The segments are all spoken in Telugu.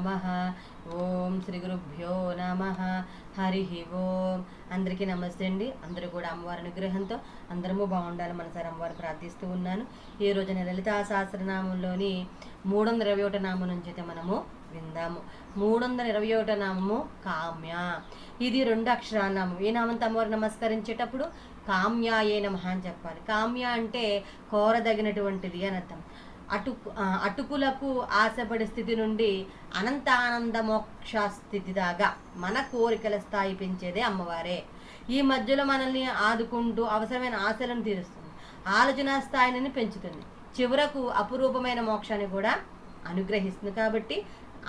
నమ. ఓం శ్రీ గురుభ్యో నమ. హరి ఓం. అందరికీ నమస్తే అండి. అందరూ కూడా అమ్మవారి అనుగ్రహంతో అందరము బాగుండాలి మనసారి అమ్మవారు ప్రార్థిస్తూ ఉన్నాను. ఈ రోజున లలితా సహస్రనామంలోని మూడు వందల ఇరవై ఒకటి నామం నుంచి అయితే మనము విందాము. మూడు వందల ఇరవై ఒకటి నామము కామ్య. ఇది రెండు అక్షరాల నామం. ఈ నామంతో అమ్మవారు నమస్కరించేటప్పుడు? కామ్యాయే నమ అని చెప్పాలి. కామ్య అంటే కోరదగినటువంటిది అని అర్థం. అటు అటుకులకు ఆశపడే స్థితి నుండి అనంతానంద మోక్ష స్థితి దాకా మన కోరికల స్థాయి పెంచేదే అమ్మవారే. ఈ మధ్యలో మనల్ని ఆదుకుంటూ అవసరమైన ఆశలను తీరుస్తుంది. ఆలోచన స్థాయిని పెంచుతుంది. చివరకు అపురూపమైన మోక్షాన్ని కూడా అనుగ్రహిస్తుంది కాబట్టి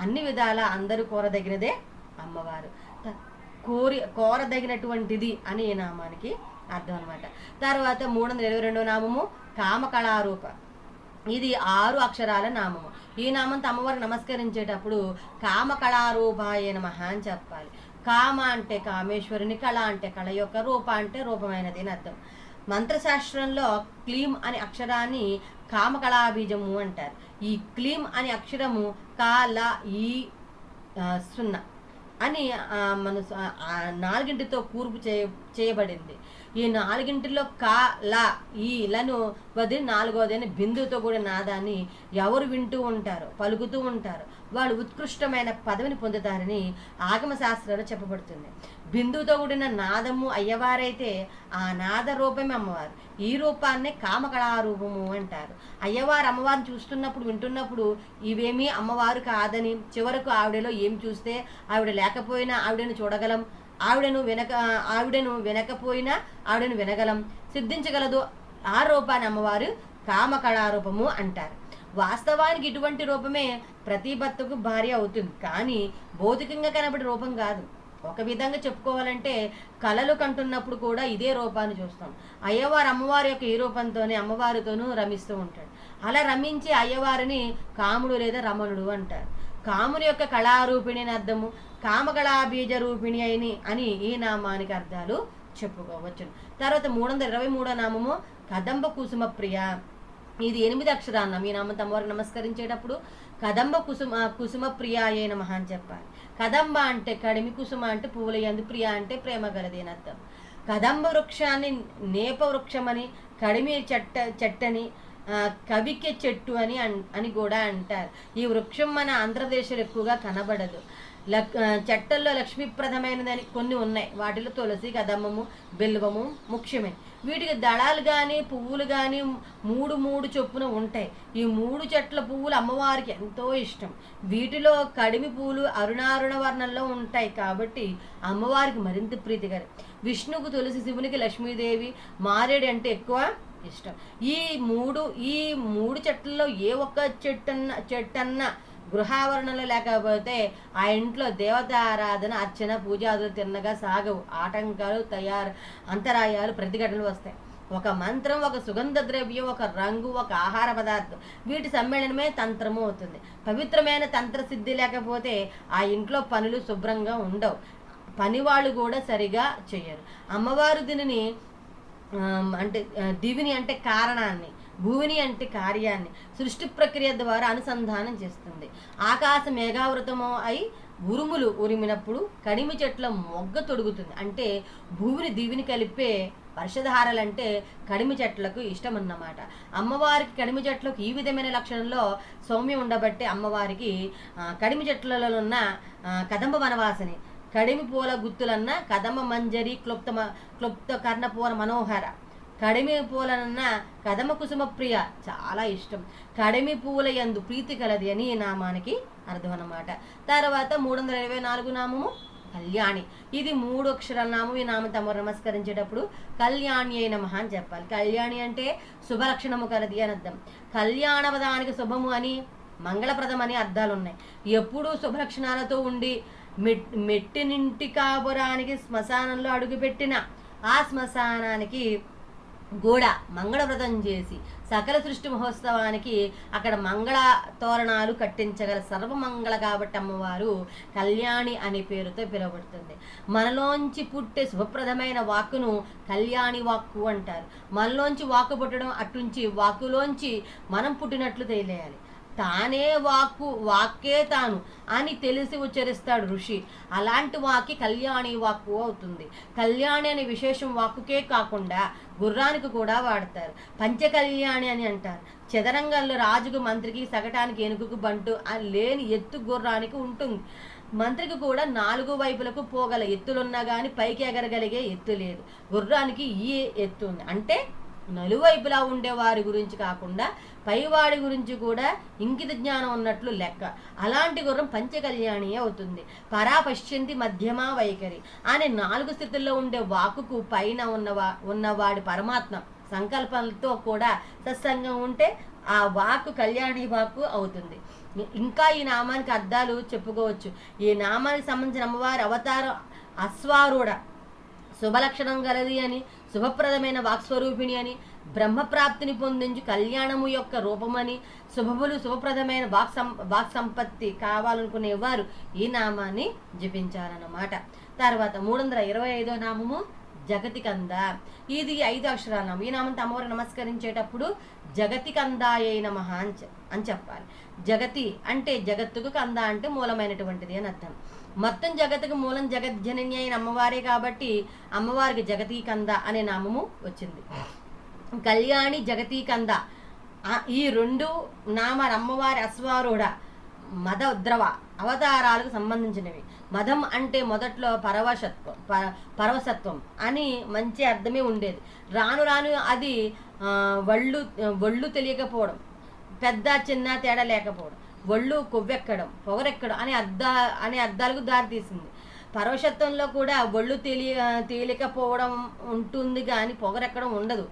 అన్ని విధాల అందరూ కోరదగినదే అమ్మవారు. కోరి కోరదగినటువంటిది అని ఈ నామానికి అర్థం అనమాట తర్వాత మూడు వందల ఇరవై రెండో నామము కామకళారూప. ఇది ఆరు అక్షరాల నామము. ఈ నామంతో అమ్మవారు నమస్కరించేటప్పుడు కామకళారూపాయ నమః అని చెప్పాలి. కామ అంటే కామేశ్వరుని కళ అంటే కళ యొక్క రూప అంటే రూపమైనది అని అర్థం. మంత్రశాస్త్రంలో క్లీం అనే అక్షరాన్ని కామకళాబీజము అంటారు. ఈ క్లీం అనే అక్షరము కాల ఈ సున్నా అని మన నాలుగింటితో కూర్పు చేయ చేయబడింది. ఈ నాలుగింటిలో కా లా ఈ లను వదిలి నాలుగోదైన బిందుతో బిందువుతో కూడిన నాదాన్ని ఎవరు వింటూ ఉంటారు పలుకుతూ ఉంటారు వాళ్ళు ఉత్కృష్టమైన పదవిని పొందుతారని ఆగమ శాస్త్రంలో చెప్పబడుతుంది. బిందుతో కూడిన నాదము అయ్యవారైతే ఆ నాద రూపమే అమ్మవారు. ఈ రూపాన్నే కామకళారూపము అంటారు. అయ్యవారు అమ్మవారిని చూస్తున్నప్పుడు వింటున్నప్పుడు ఇవేమీ అమ్మవారు కాదని చివరకు ఆవిడలో ఏం చూస్తే ఆవిడ లేకపోయినా ఆవిడని చూడగలం. ఆవిడను వెనక ఆవిడను వినకపోయినా ఆవిడను వినగలం. సిద్ధించగలదు ఆ రూపాన్ని అమ్మవారు కామకళారూపము అంటారు. వాస్తవానికి ఇటువంటి రూపమే ప్రతి భర్తకు భార్య అవుతుంది. కానీ భౌతికంగా కనబడే రూపం కాదు. ఒక విధంగా చెప్పుకోవాలంటే కళలు కంటున్నప్పుడు కూడా ఇదే రూపాన్ని చూస్తాం. అయ్యవారు అమ్మవారి యొక్క ఈ రూపంతోనే అమ్మవారితోనూ రమిస్తూ ఉంటాడు. అలా రమించే అయ్యవారిని కాముడు లేదా రమణుడు అంటారు. కాముని యొక్క కళారూపిణి అని అర్థము కామకళాబీజ రూపిణి అయిని అని ఈ నామానికి అర్థాలు చెప్పుకోవచ్చును తర్వాత మూడు వందల ఇరవై మూడో నామము కదంబ కుసుమ ప్రియ. ఇది ఎనిమిది అక్షరాన్నం. ఈ నామం తమవారికి నమస్కరించేటప్పుడు కదంబ కుసుమ కుసుమ ప్రియ అయ్యే అని చెప్పాలి. కదంబ అంటే కడిమి కుసుమ అంటే పువ్వుల ఎందు ప్రియ అంటే ప్రేమ గలది అని అర్థం. కదంబ వృక్షాన్ని నేప వృక్షమని కడిమి చెట్ట చెట్టని కవికె చెట్టు అని అన్- అని కూడా అంటారు. ఈ వృక్షం మన ఆంధ్రదేశంలో ఎక్కువగా కనబడదు. లక్ చెట్టల్లో లక్ష్మీప్రదమైనదని కొన్ని ఉన్నాయి. వాటిలో తులసి కదమ్మము బిల్వము ముఖ్యమే. వీటికి దళాలు కానీ పువ్వులు కానీ మూడు మూడు చొప్పున ఉంటాయి. ఈ మూడు చెట్ల పువ్వులు అమ్మవారికి ఎంతో ఇష్టం. వీటిలో కడిమి పువ్వులు అరుణారుణ వర్ణంలో ఉంటాయి కాబట్టి అమ్మవారికి మరింత ప్రీతికరం. విష్ణుకు తులసి శివునికి లక్ష్మీదేవి మారేడు అంటే ఎక్కువ ఇష్టం. ఈ మూడు ఈ మూడు చెట్లలో ఏ ఒక్క చెట్టన్న చెట్టన్న గృహావరణలో లేకపోతే ఆ ఇంట్లో దేవత ఆరాధన అర్చన పూజాదులు తిన్నగా సాగవు. ఆటంకాలు తయారు అంతరాయాలు ప్రతిఘటనలు వస్తాయి. ఒక మంత్రం ఒక సుగంధ ద్రవ్యం ఒక రంగు ఒక ఆహార పదార్థం వీటి సమ్మేళనమే తంత్రము అవుతుంది. పవిత్రమైన తంత్ర సిద్ధి లేకపోతే ఆ ఇంట్లో పనులు శుభ్రంగా ఉండవు. పనివాళ్ళు కూడా సరిగా చేయరు అమ్మవారు దీనిని అంటే దివిని అంటే కారణాన్ని భూమిని అంటే కార్యాన్ని సృష్టి ప్రక్రియ ద్వారా అనుసంధానం చేస్తుంది. ఆకాశ మేఘావృతము అయి ఉరుములు ఉరిమినప్పుడు కడిమి చెట్ల మొగ్గ తొడుగుతుంది. అంటే భూమిని దివిని కలిపే వర్షధారలంటే కడిమి చెట్లకు ఇష్టం అన్నమాట అమ్మవారికి కడిమి చెట్లకు ఈ విధమైన లక్షణంలో సౌమ్యం ఉండబట్టే అమ్మవారికి కడిమి చెట్లలో ఉన్న కదంబ వనవాసని కడిమి పూల గుత్తులన్న కదమ మంజరి క్లుప్త క్లుప్త కర్ణపూల మనోహర. కడిమి పూలనన్న కదమ కుసుమ ప్రియ చాలా ఇష్టం. కడిమి పూల యందు ప్రీతి కలది అని ఈ నామానికి అర్థం అన్నమాట తర్వాత మూడు వందల ఇరవై నాలుగు నామము కళ్యాణి. ఇది మూడు అక్షరాల నామం ఈ నామం తమ నమస్కరించేటప్పుడు కళ్యాణి అయిన మహా అని చెప్పాలి. కళ్యాణి అంటే శుభలక్షణము కలది అని అర్థం. కళ్యాణవదానికి శుభము అని మంగళప్రదం అని అర్థాలు ఉన్నాయి ఎప్పుడూ శుభలక్షణాలతో ఉండి మెట్టినింటి కాపురానికి శ్మశానంలో అడుగుపెట్టిన ఆ శ్మశానానికి గూడ మంగళవ్రతం చేసి సకల సృష్టి మహోత్సవానికి అక్కడ మంగళ తోరణాలు కట్టించగల సర్వమంగళ కాబట్టి అమ్మవారు కళ్యాణి అనే పేరుతో పిలువబడుతుంది. మనలోంచి పుట్టే శుభప్రదమైన వాక్కును కళ్యాణి వాక్కు అంటారు. మనలోంచి వాక్కు పుట్టడం అటుంచి వాక్కులోంచి మనం పుట్టినట్లు తెలియాలి. తానే వాక్కు వాక్కే తాను అని తెలిసి ఉచ్చరిస్తాడు ఋషి. అలాంటి వాక్కి కళ్యాణి వాక్కు అవుతుంది. కళ్యాణి అనే విశేషం వాక్కుకే కాకుండా గుర్రానికి కూడా వాడతారు. పంచకళ్యాణి అని అంటారు. చదరంగంలో రాజుకు మంత్రికి సగటానికి ఎనుగుకు బంటు అని లేని ఎత్తు గుర్రానికి ఉంటుంది. మంత్రికి కూడా నాలుగు వైపులకు పోగల ఎత్తులున్నా కానీ పైకి ఎగరగలిగే ఎత్తు లేదు. గుర్రానికి ఈ ఎత్తు ఉంది. అంటే నలువైపులా ఉండే వారి గురించి కాకుండా పైవాడి గురించి కూడా ఇంకిత జ్ఞానం ఉన్నట్లు లెక్క. అలాంటి గుర్రం పంచకళ్యాణి అవుతుంది. పరాపశ్యంతి మధ్యమా వైఖరి అనే నాలుగు స్థితుల్లో ఉండే వాకుకు పైన ఉన్నవా ఉన్నవాడి పరమాత్మ సంకల్పంతో కూడా సత్సంగం ఉంటే ఆ వాక్కు కళ్యాణి వాక్కు అవుతుంది. ఇంకా ఈ నామానికి అర్థాలు చెప్పుకోవచ్చు. ఈ నామానికి సంబంధించిన అమ్మవారి అవతారం అశ్వారూఢ శుభలక్షణం గలది అని శుభప్రదమైన వాక్స్వరూపిణి అని బ్రహ్మప్రాప్తిని పొందించు కళ్యాణము యొక్క రూపమని శుభములు శుభప్రదమైన వాక్ సం వాక్ సంపత్తి కావాలనుకునేవారు ఈ నామాన్ని జపించాలన్నమాట తర్వాత మూడు వందల ఇరవై ఐదో నామము జగతికంద. ఇది ఐదు అక్షరాల నామం ఈ నామంతో అమ్మవారు నమస్కరించేటప్పుడు జగతి నమ అని అని చెప్పాలి. జగతి అంటే జగత్తుకు కంద అంటే మూలమైనటువంటిది అని అర్థం. మొత్తం జగత్తుకు మూలం జగజ్జనని అయిన అమ్మవారే కాబట్టి అమ్మవారికి జగతీ కంద అనే నామము వచ్చింది. కళ్యాణి జగతీ కంద ఈ రెండు నామాలు అమ్మవారి అశ్వారూఢ మద ఉద్రవ అవతారాలకు సంబంధించినవి. మదం అంటే మొదట్లో పరవశత్వం ప- అని మంచి అర్థమే ఉండేది. రాను రాను అది వళ్ళు వళ్ళు ఒళ్ళు తెలియకపోవడం పెద్ద చిన్న తేడా లేకపోవడం. ఒళ్ళు కొవ్వెక్కడం పొగరెక్కడం అనే అర్థ అనే అర్థాలకు దారితీసింది పరవశత్వంలో కూడా ఒళ్ళు తెలియ తేలికపోవడం ఉంటుంది కానీ పొగరెక్కడం ఉండదు.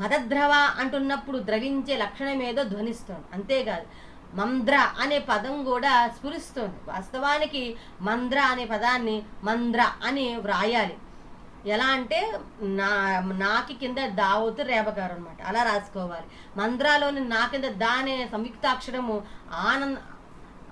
మదద్రవ అంటున్నప్పుడు ద్రవించే లక్షణం ఏదో ధ్వనిస్తుంది. అంతేకాదు మంద్ర అనే పదం కూడా స్ఫురిస్తుంది. వాస్తవానికి మంద్ర అనే పదాన్ని మంద్ర అని వ్రాయాలి. ఎలా అంటే నా నాకి కింద దావతు రేపకారం అనమాట అలా రాసుకోవాలి. మంద్రాలోని నా కింద దా అనే సంయుక్తాక్షరము ఆనంద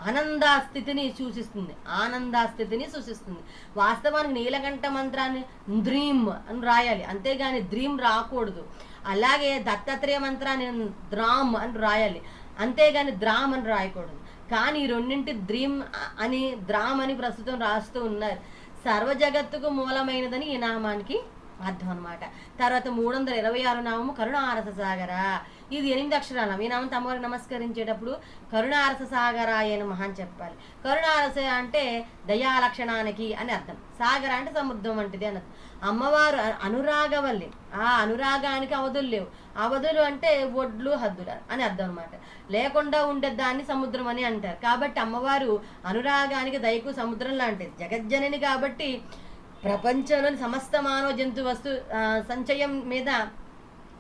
ఆనందాస్థితిని సూచిస్తుంది. ఆనందాస్థితిని సూచిస్తుంది. వాస్తవానికి నీలకంఠ మంత్రాన్ని ద్రీమ్ అని రాయాలి. అంతేగాని ద్రీమ్ రాకూడదు. అలాగే దత్తాత్రేయ మంత్రాన్ని ద్రామ్ అని రాయాలి. అంతేగాని ద్రామ్ అని రాయకూడదు. కానీ ఈ రెండింటి ద్రీమ్ అని ద్రామ్ అని ప్రస్తుతం రాస్తూ ఉన్నారు. సర్వ జగత్తుకు మూలమైనదని ఈ నామానికి అర్థం అనమాట తర్వాత మూడు వందల ఇరవై ఆరు నామము కరుణారస సాగర. ఇది ఎనిమిది అక్షరాల. మీ నామం అమ్మవారికి నమస్కరించేటప్పుడు కరుణారస సాగరాయ నమః అని చెప్పాలి. కరుణారస అంటే దయాలక్షణానికి అని అర్థం. సాగర అంటే సముద్రం వంటిది అని అమ్మవారు అనురాగవల్లి. ఆ అనురాగానికి అవధులు లేవు. అవధులు అంటే ఒడ్లు హద్దులు అని అర్థం అనమాట లేకుండా ఉండే దాన్ని సముద్రం అని అంటారు. కాబట్టి అమ్మవారు అనురాగానికి దయకు సముద్రం లాంటిది. జగజ్జనని కాబట్టి ప్రపంచంలోని సమస్త మానవ జంతు వస్తు సంచయం మీద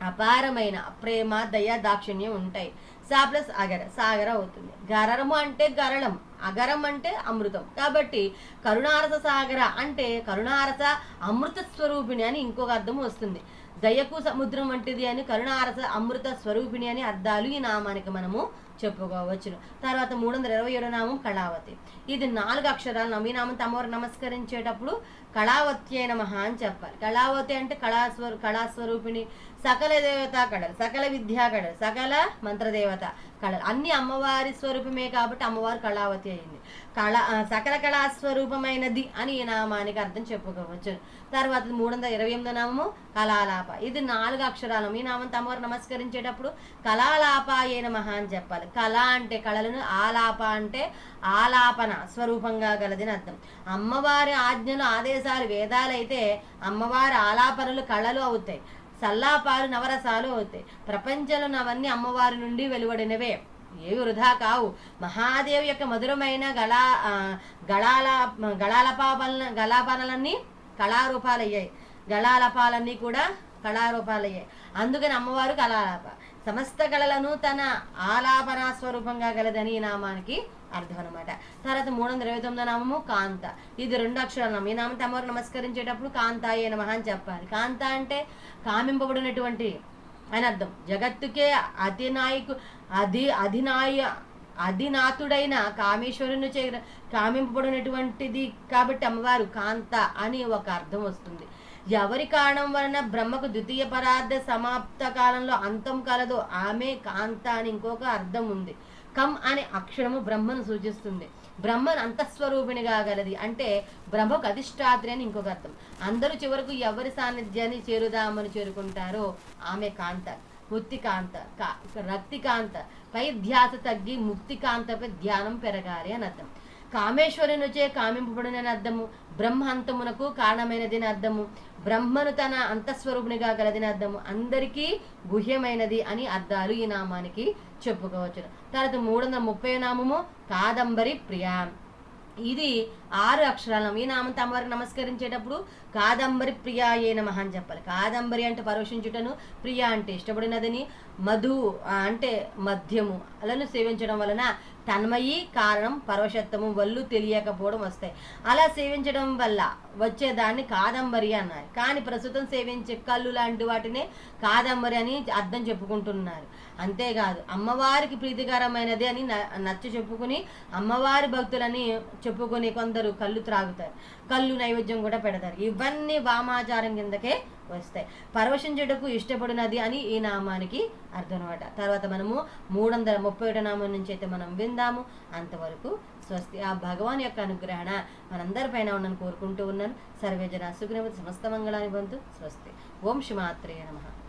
అపారమైన ప్రేమ దయ దాక్షిణ్యం ఉంటాయి. సా ప్లస్ అగర సాగర అవుతుంది. గరము అంటే గరళం అగరం అంటే అమృతం. కాబట్టి కరుణారస సాగర అంటే కరుణారస అమృత స్వరూపిణి అని ఇంకొక అర్థం వస్తుంది. దయకు సముద్రం వంటిది అని కరుణారస అమృత స్వరూపిణి అని అర్థాలు ఈ నామానికి మనము చెప్పుకోవచ్చును తర్వాత మూడు వందల ఇరవై ఏడు నామం కళావతి. ఇది నాలుగు అక్షరాలు. నవీనామం తమవారు నమస్కరించేటప్పుడు కళావత్యే మహా అని చెప్పాలి. కళావతి అంటే కళాస్వర కళాస్వరూపిణి సకల దేవత కళలు సకల విద్యా కళలు సకల మంత్రదేవత కళలు. అన్ని అమ్మవారి స్వరూపమే కాబట్టి అమ్మవారు కళావతి అయింది. కళ సకల కళాస్వరూపమైనది అని ఈ నామానికి అర్థం చెప్పుకోవచ్చు. తర్వాత మూడు వందల ఇరవై ఎనిమిదో నామము కళాలాప. ఇది నాలుగు అక్షరాలు. ఈ నామం తమవారు నమస్కరించేటప్పుడు కళాలాపాయే మహా అని చెప్పాలి. కళ అంటే కళలను ఆలాప అంటే ఆలాపన స్వరూపంగా గలదని అర్థం. అమ్మవారి ఆజ్ఞలు ఆదేశాలు వేదాలైతే అమ్మవారి ఆలాపనలు కళలు అవుతాయి. సల్లాపాలు నవరసాలు అవుతాయి. ప్రపంచంలో అవన్నీ అమ్మవారి నుండి వెలువడినవే. ఏవి వృధా కావు. మహాదేవి యొక్క మధురమైన గళా గళాల గళాలపాపల గళాపనలన్నీ కళారూపాలయ్యాయి. గళాలపాలన్నీ కూడా కళారూపాలయ్యాయి. అందుకని అమ్మవారు కళాలాప. సమస్త కళలను తన ఆలాపన స్వరూపంగా గలదని ఈ నామానికి అర్థం అనమాట తర్వాత మూడు వందల ఇరవై తొమ్మిదో నామము కాంత. ఇది రెండు అక్షరాల నామం. ఈ నామం తమరు నమస్కరించేటప్పుడు కాంతాయే నమః అని చెప్పాలి. కాంత అంటే కామింపబడినటువంటి అని అర్థం. జగత్తుకే అధినాయకు అధి అధినాయ అధినాథుడైన కామేశ్వరుని చే కామింపబడినటువంటిది కాబట్టి అమ్మవారు కాంత అని ఒక అర్థం వస్తుంది. ఎవరి కారణం వలన బ్రహ్మకు ద్వితీయ పరార్థ సమాప్త కాలంలో అంతం కలదో? ఆమె కాంత అని ఇంకొక అర్థం ఉంది. కమ్ అనే అక్షరము బ్రహ్మను సూచిస్తుంది. బ్రహ్మను అంతఃస్వరూపిణిగా గలది అంటే బ్రహ్మకు అధిష్టాత్రి అని ఇంకొక అర్థం. అందరూ చివరకు ఎవరి సాన్నిధ్యాన్ని చేరుదామని చేరుకుంటారో? ఆమె కాంత ముక్తికాంత కా- రక్తికాంత పై ధ్యాస తగ్గి ముక్తికాంతపై ధ్యానం పెరగాలి అని అర్థం. కామేశ్వరునిచే కామింపబడిన అర్థము బ్రహ్మ అంతమునకు కారణమైనది అని అర్థము బ్రహ్మను తన అంతఃస్వరూపునిగా గలదని అర్థము అందరికీ గుహ్యమైనది అని అర్థాలు ఈ నామానికి చెప్పుకోవచ్చు తర్వాత మూడు వందల ముప్పై నామము కాదంబరి ప్రియా. ఇది ఆరు అక్షరాలను ఈ నామంతో అమ్మవారికి నమస్కరించేటప్పుడు కాదంబరి ప్రియా ఏ నమః అని చెప్పాలి. కాదంబరి అంటే పరోషించుటను ప్రియ అంటే ఇష్టపడినదని మధు అంటే మద్యము అలను సేవించడం వలన తన్మయి కారణం పరవశత్వము వల్లు తెలియకపోవడం వస్తాయి. అలా సేవించడం వల్ల వచ్చేదాన్ని కాదంబరి అన్నారు. కానీ ప్రస్తుతం సేవించే కళ్ళు లాంటి వాటినే కాదంబరి అని అర్థం చెప్పుకుంటున్నారు. అంతేకాదు అమ్మవారికి ప్రీతికరమైనది అని న- నచ్చ చెప్పుకుని అమ్మవారి భక్తులని చెప్పుకుని కొందరు కళ్ళు త్రాగుతారు కళ్ళు నైవేద్యం కూడా పెడతారు. ఇవన్నీ వామాచారం కిందకే వస్తాయి. పరవశించుటకు ఇష్టపడినది అని ఈ నామానికి అర్థం అనమాట తర్వాత మనము మూడు వందల ముప్పై ఒకటి నామం నుంచి అయితే మనం విందాము. అంతవరకు స్వస్తి ఆ భగవాన్ యొక్క అనుగ్రహణ మనందరిపైన ఉండని కోరుకుంటూ ఉన్నాను. సర్వేజన సుగ్రహ సమస్త మంగళాన్ని బంతు స్వస్తి. ఓం శ్రీమాత్రే నమ.